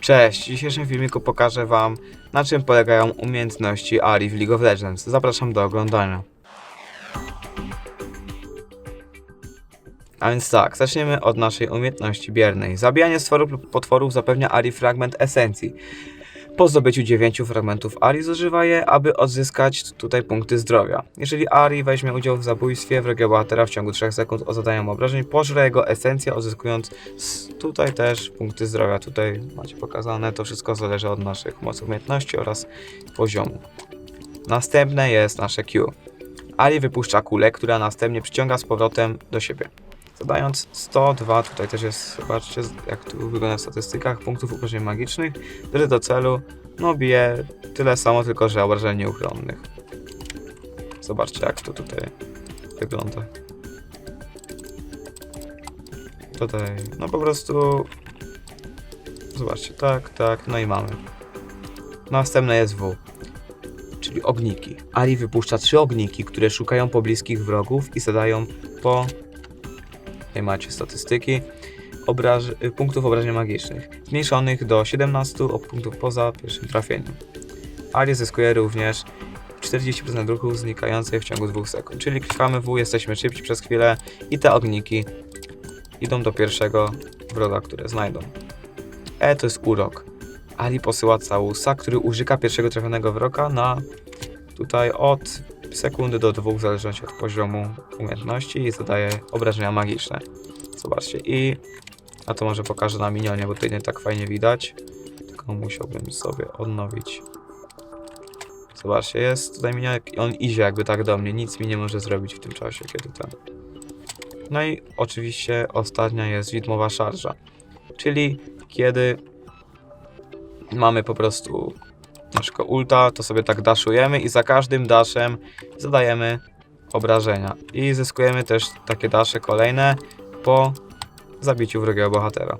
Cześć, w dzisiejszym filmiku pokażę Wam na czym polegają umiejętności Ari w League of Legends. Zapraszam do oglądania. A więc tak, zaczniemy od naszej umiejętności biernej. Zabijanie stworów lub potworów zapewnia Ari fragment esencji. Po zdobyciu 9 fragmentów Ari zużywa je, aby odzyskać tutaj punkty zdrowia. Jeżeli Ari weźmie udział w zabójstwie wrogiego bohatera w ciągu 3 sekund od zadania obrażeń, pożre jego esencję, odzyskując tutaj też punkty zdrowia. Tutaj macie pokazane, to wszystko zależy od naszych mocy umiejętności oraz poziomu. Następne jest nasze Q. Ari wypuszcza kulę, która następnie przyciąga z powrotem do siebie. Zadając 102, tutaj też jest, zobaczcie jak tu wygląda w statystykach, punktów obrażeń magicznych, wtedy do celu, no bije tyle samo, tylko że obrażeń nieuchronnych. Zobaczcie jak to tutaj wygląda. Tutaj, no po prostu, zobaczcie, tak, tak, no i mamy. Następne jest W czyli ogniki. Ali wypuszcza trzy ogniki, które szukają pobliskich wrogów i zadają po. Tutaj macie statystyki. Obraż... punktów obrażeń magicznych, zmniejszonych do 17 o punktów poza pierwszym trafieniem. Ali zyskuje również 40% ruchów znikających w ciągu 2 sekund, czyli klikamy W, jesteśmy szybci przez chwilę i te ogniki idą do pierwszego wroga, które znajdą. E to jest urok. Ali posyła całusa, który użyka pierwszego trafionego wroga na tutaj od sekundy do dwóch, w zależności od poziomu umiejętności i zadaje obrażenia magiczne. Zobaczcie i a to może pokażę na minionie, bo tutaj nie tak fajnie widać. Tylko musiałbym sobie odnowić. Zobaczcie, jest tutaj minionek i on idzie jakby tak do mnie, nic mi nie może zrobić w tym czasie, kiedy ten. No i oczywiście ostatnia jest widmowa szarża, czyli kiedy mamy po prostu naszego ulta, to sobie tak daszujemy i za każdym daszem zadajemy obrażenia. I zyskujemy też takie dasze kolejne po zabiciu wrogiego bohatera.